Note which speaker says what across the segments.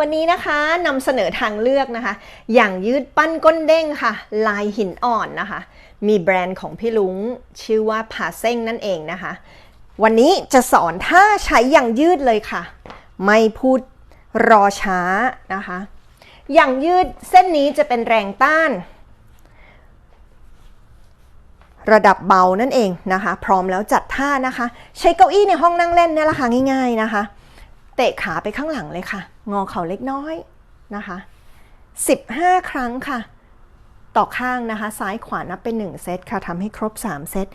Speaker 1: วันนี้นะคะนำเสนอทางเลือกนะคะ อย่างยืดปั้นก้นเด้งค่ะ ลายหินอ่อนนะคะ มีแบรนด์ของพี่ลุงชื่อว่าผาเซ้งนั่นเองนะคะ วันนี้จะสอนท่าใช้อย่างยืดเลยค่ะ ไม่พูดรอช้านะคะ อย่างยืดเส้นนี้จะเป็นแรงต้าน ระดับเบานั่นเองนะคะ พร้อมแล้วจัดท่านะคะ ใช้เก้าอี้ในห้องนั่งเล่นเนี่ยแหละค่ะง่าย ๆนะคะ เตะขาไปข้างหลังเลยค่ะ งอเข่าเล็กน้อยนะคะ 15 ครั้งค่ะ ต่อข้างนะคะ ซ้ายขวานับเป็น 1 เซตค่ะทำให้ครบ 3 เซต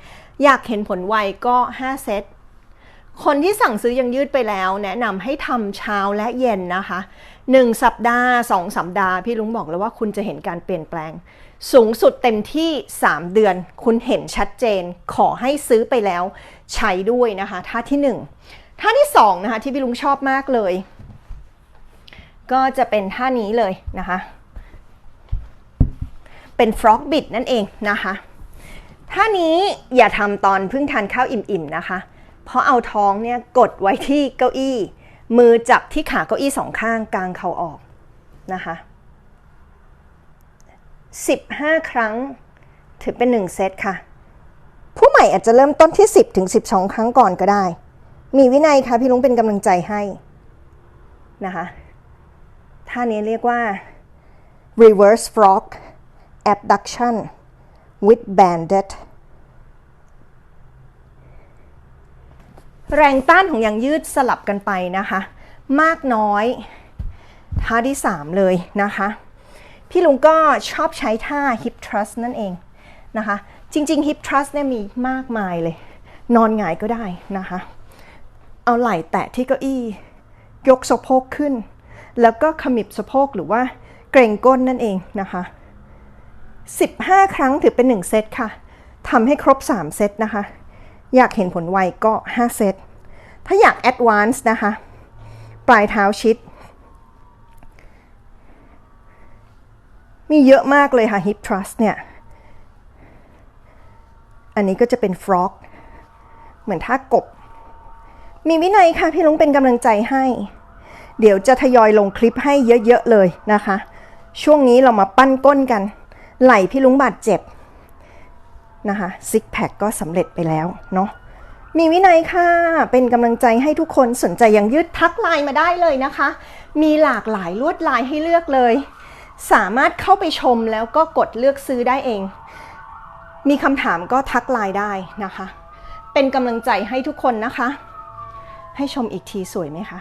Speaker 1: อยากเห็นผลไวก็ 5 เซต คนที่สั่งซื้อยังยืดไปแล้ว แนะนำให้ทำเช้าและเย็นนะคะ 1 สัปดาห์ 2 สัปดาห์ พี่ลุงบอกแล้วว่าคุณจะเห็นการเปลี่ยนแปลง สูงสุดเต็มที่ 3 เดือน คุณเห็นชัดเจน ขอให้ซื้อไปแล้ว ใช้ด้วยนะคะท่าที่ 1 ท่าที่2นะคะที่พี่ลุงชอบมากเลย ก็จะเป็นท่านี้เลยนะคะ เป็นฟรอกบิดนั่นเองนะคะท่านี้อย่าทำตอนเพิ่งทานข้าวอิ่มๆนะคะ เพราะเอาท้องเนี่ยกดไว้ที่เก้าอี้ มือจับที่ขาเก้าอี้สองข้างกลางเข่าออกนะคะ15 ครั้งถือเป็น 1 เซตค่ะ ผู้ใหม่อาจจะเริ่มต้นที่ 10ถึง12 ครั้งก่อนก็ได้ มีวินัยค่ะพี่ลุงเป็นกำลังใจให้นะคะท่านี้เรียกว่า reverse frog abduction with banded แรงต้านของยางยืดสลับกันไปนะคะ มากน้อย ท่าที่ 3 เลยนะคะ พี่ลุงก็ชอบใช้ท่า hip thrust นั่นเองนะคะ จริง ๆ hip thrust เนี่ยมีมากมายเลย นอนหงายก็ได้นะคะ เอาไหล่แตะที่เก้าอี้ ยกสะโพกขึ้น แล้วก็ขมิบสะโพกหรือว่าเกรงก้นนั่นเองนะคะ 15 ครั้งถือเป็น 1 เซตค่ะทำให้ครบ 3 เซตนะคะ อยากเห็นผลไวก็ 5 เซต ถ้าอยากแอดวานซ์นะคะ ปลายเท้าชิด มีเยอะมากเลยค่ะ hip thrust เนี่ย อันนี้ก็จะเป็น frog เหมือนท่ากบ มีวินัยค่ะพี่ลุงเป็นกำลังใจให้ เดี๋ยวจะทยอยลงคลิปให้เยอะๆเลยนะคะ ช่วงนี้เรามาปั้นก้นกัน ไหล่พี่ลุงบาดเจ็บนะคะซิกแพคก็สำเร็จไปแล้วเนาะมีวินัยค่ะ เป็นกำลังใจให้ทุกคนสนใจยังยืดทักไลน์มาได้เลยนะคะ มีหลากหลายลวดลายให้เลือกเลย สามารถเข้าไปชมแล้วก็กดเลือกซื้อได้เอง มีคำถามก็ทักไลน์ได้นะคะ เป็นกำลังใจให้ทุกคนนะคะ ให้ชมอีกทีสวยไหมคะ